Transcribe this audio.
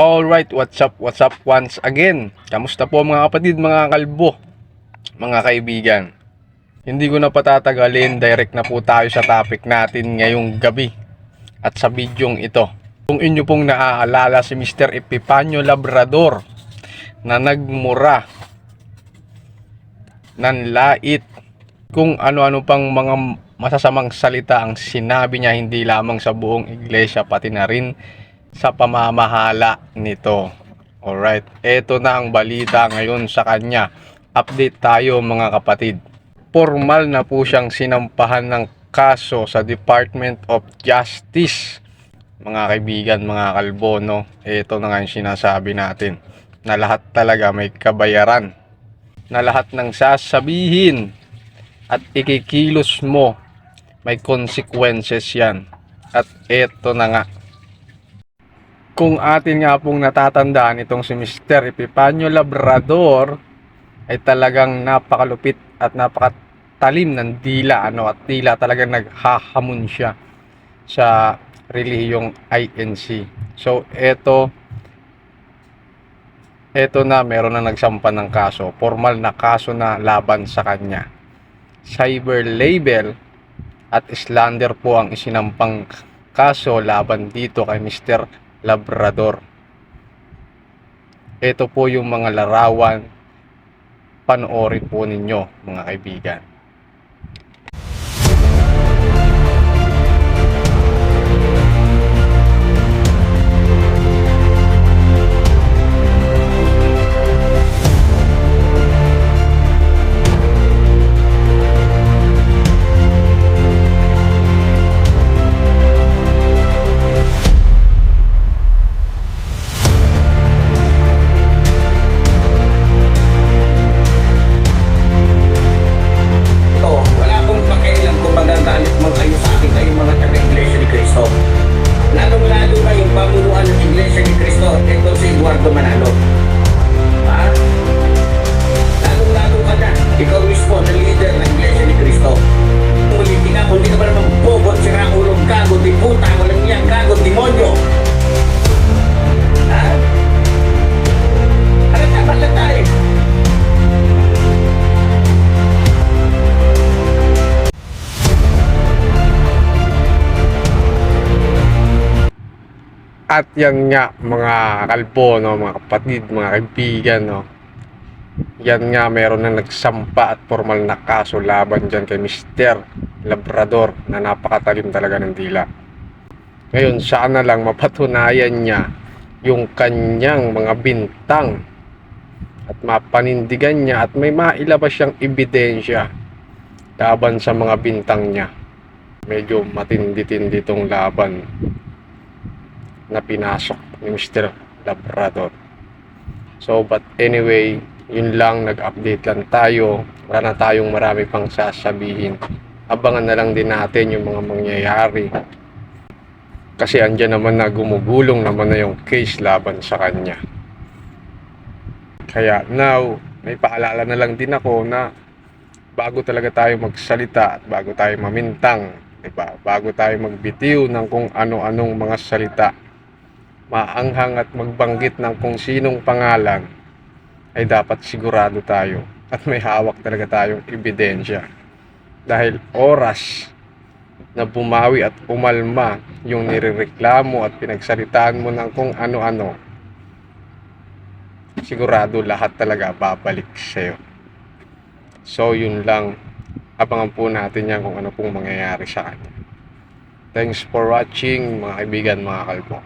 Alright, what's up, what's up once again? Kamusta po mga kapatid, mga kalbo, mga kaibigan? Hindi ko na patatagalin, direct na po tayo sa topic natin ngayong gabi at sa bidyong ito. Kung inyo pong naaalala si Mr. Epipanyo Labrador na nagmura, nanlait, kung ano-ano pang mga masasamang salita ang sinabi niya hindi lamang sa buong iglesia pati na rin sa pamamahala nito. Alright, eto na ang balita ngayon sa kanya. Update tayo mga kapatid. Formal na po siyang sinampahan ng kaso sa Department of Justice. Mga kaibigan, mga kalbo, no? Ito na nga yung sinasabi natin. Na lahat talaga may kabayaran. Na lahat ng sasabihin at ikikilos mo, may consequences yan. At eto na nga, kung atin nga pong natatandaan itong si Mr. Epipanyo Labrador ay talagang napakalupit at napakatalim ng dila ano at tila talagang naghahamon siya sa relihiyong INC. So eto eto na meron na nagsampa ng kaso, formal na kaso na laban sa kanya. Cyber label at slander po ang isinampang kaso laban dito kay Mr. Labrador. Ito po yung mga larawan. Panoorin po ninyo mga kaibigan. At yan nga mga kalbo, no, mga kapatid, mga kaibigan, no. Yan nga meron na nagsampa at formal na kaso laban dyan kay Mr. Labrador na napakatalim talaga ng dila. Ngayon, sana lang mapatunayan niya yung kanyang mga bintang at mapanindigan niya at may mailabas siyang ebidensya laban sa mga bintang niya. Medyo matindi-tindi tong laban na pinasok ni Mr. Labrador. So, but anyway, yun lang, nag-update lang tayo. Wala na tayong marami pang sasabihin. Abangan na lang din natin yung mga mangyayari. Kasi andyan naman na gumugulong naman na yung case laban sa kanya. Kaya now, may paalala na lang din ako na bago talaga tayo magsalita at bago tayo mamintang, 'di ba? Bago tayo magbitiw ng kung ano-anong mga salita, maanghang at magbanggit ng kung sinong pangalan, ay dapat sigurado tayo at may hawak talaga tayong ebidensya. Dahil oras na bumawi at umalma yung nirereklamo at pinagsalitaan mo ng kung ano-ano, sigurado lahat talaga babalik sa'yo. So, yun lang. Abangan po natin yan kung ano pong mangyayari sa kanya. Thanks for watching mga kaibigan, mga kalbo.